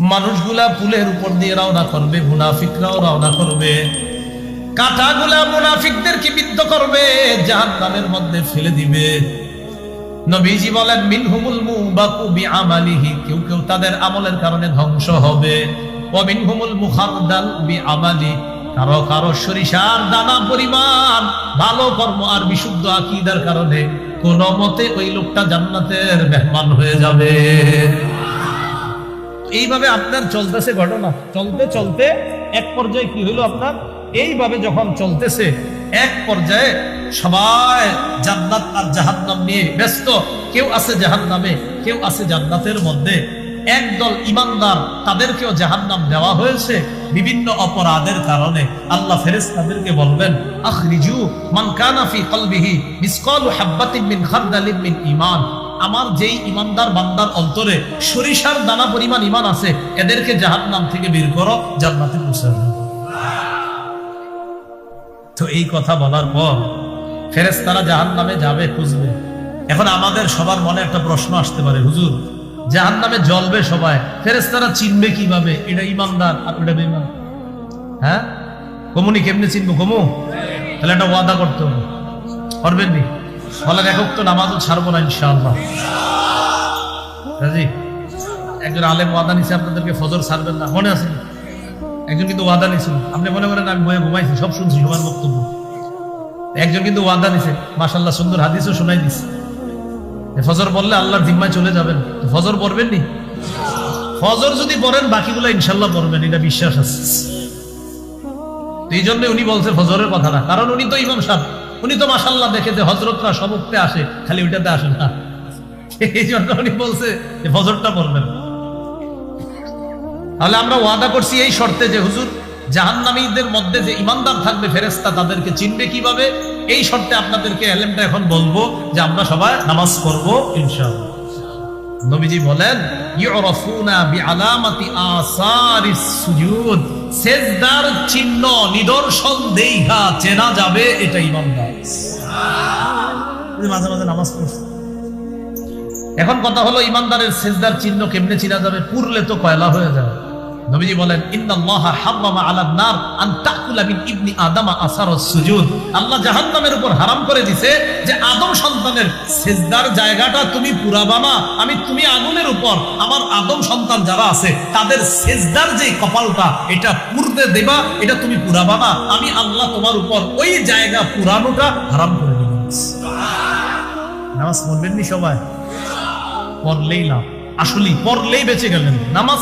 মানুষগুলা পুলের উপর দিয়ে রওনা করবে, মুনাফিকরাও রওনা করবে। কাঁটাগুলা মুনাফিকদেরকে বিদ্ধ করবে? জাহান নামের মধ্যে ফেলে দিবে। নবীজি বলেন, মিনহুমুল মুবাকু বিআমালিহি কেউ কেউ তাদের আমলের কারণে ধ্বংস হবে। ওয়া মিনহুমুল মুখারদাল বিআমালি কারও কারও সরিষার দানা পরিমাণ, ভালো কর্ম আর বিশুদ্ধ আকীদার কারণে কোন মতে ওই লোকটা জান্নাতের মেহমান হয়ে যাবে। এইভাবে আপনার চলতেছে ঘটনা। চলতে চলতে এক পর্যায়ে কি হলো আপনার? এইভাবে যখন চলতেছে, এক পর্যায়ে সবাই জান্নাত আর জাহান্নাম নিয়ে ব্যস্ত। কেউ আছে জাহান্নামে, কেউ আছে জান্নাতের মধ্যে। একদল ইমানদার, তাদেরকেও জাহান্নাম দেওয়া হয়েছে বিভিন্ন অপরাধের কারণে। আল্লাহ ফেরেস তাদেরকে বলবেন, আখরিজু মান কানা ফি কলবিহি মিসকালু হাব্বাতিন মিন খারদালিন মিন ঈমান। আমার যেই ইমানদার বান্দার অন্তরে সরিষার দানা পরিমাণ ইমান আছে, এদেরকে জাহান্নাম থেকে বের করো, জান্নাতে পৌঁছে। তো এই কথা বলার পর ফেরেশতারা জাহান্নামে যাবে, খুঁজবে। এখন আমাদের সবার মনে একটা প্রশ্ন আসতে পারে, হুজুর, জাহান্নামে জ্বলবে সবাই, ফেরেশতারা চিনবে কীভাবে? এটা ইমানদার আর ওটা বেমান হ্যাঁ? কমুনি কেমনে চিনবো? কমু? তাহলে একটা ওয়াদা করতে হবে। পারবেন নি? বলেন একক তো নামাজও ছাড়বো না ইনশাআল্লাহ। একজন আলেম ওয়াদা নিছে, আপনাদেরকে ফজর ছাড়বেন না। মনে আছে? একজন কিন্তু ওয়াদা নিছিল আপনি মনে করেন, আমি বয়ে ঘুমাইছি, সব শুনছি, সবার বক্তব্য। একজন কিন্তু ওয়াদা নিছে মাশাল্লাহ সুন্দর হাদিসও শোনাই দিছে। ফজর বললে আল্লাহর জিম্মায় চলে যাবেন। ফজর পড়বেন নি ফজর যদি পড়েন, বাকিগুলো ইনশাল্লাহ পড়বেন, এটা বিশ্বাস আছে। এই জন্য উনি বলছে ফজরের কথা না কারণ উনি তো ইমাম সাহেব। উনি তো মাসাল্লাহ দেখে যে হজরতরা সবকতে আসে, খালি ওইটাতে আসে না। এই জন্য উনি বলছে যে ফজরটা পড়বেন তাহলে আমরা ওয়াদা করছি এই শর্তে যে, হুজুর, জাহান্নামীদের মধ্যে যে ইমানদার থাকবে ফেরেস্তা তাদেরকে চিনবে কীভাবে? এই শর্তে আপনাদেরকে এলেমটা এখন বলব যে আমরা সবাই নামাজ করব ইনশাআল্লাহ। নবীজি বলেন, ইউরাফুনা বিআলামাতি আসারিস সুজুদ। সেজদার চিহ্ন নিদর্শন দেইহা চেনা যাবে এটা ইমাম মাঝে মাঝে নামাজ পড়ছে। এখন কথা হলো, ইমানদারের সেজদার চিহ্ন কেমনে চিনা যাবে? পুরলে তো কয়লা হয়ে যাবে। নবীজি বলেন আলান নার আন তাকুলা মিন ইবনি আসারুস সুজুদ। আল্লাহ জাহান্নামের উপর হারাম করে দিছে যে আদম সন্তানের সেজদার জায়গাটা তুমি পুরাবা না আমি তুমি আগুনের উপর। আমার আদম সন্তান যারা আছে, তাদের সেজদার যে কপালটা, এটা পুরতে দেবা, এটা তুমি পুরাবা না আমি আল্লাহ তোমার উপর ওই জায়গা পুরানোটা হারাম করে নামাজ নি সবাই? পড়লেই লাভ। আসলেই পড়লেই বেঁচে গেলেন। নামাজ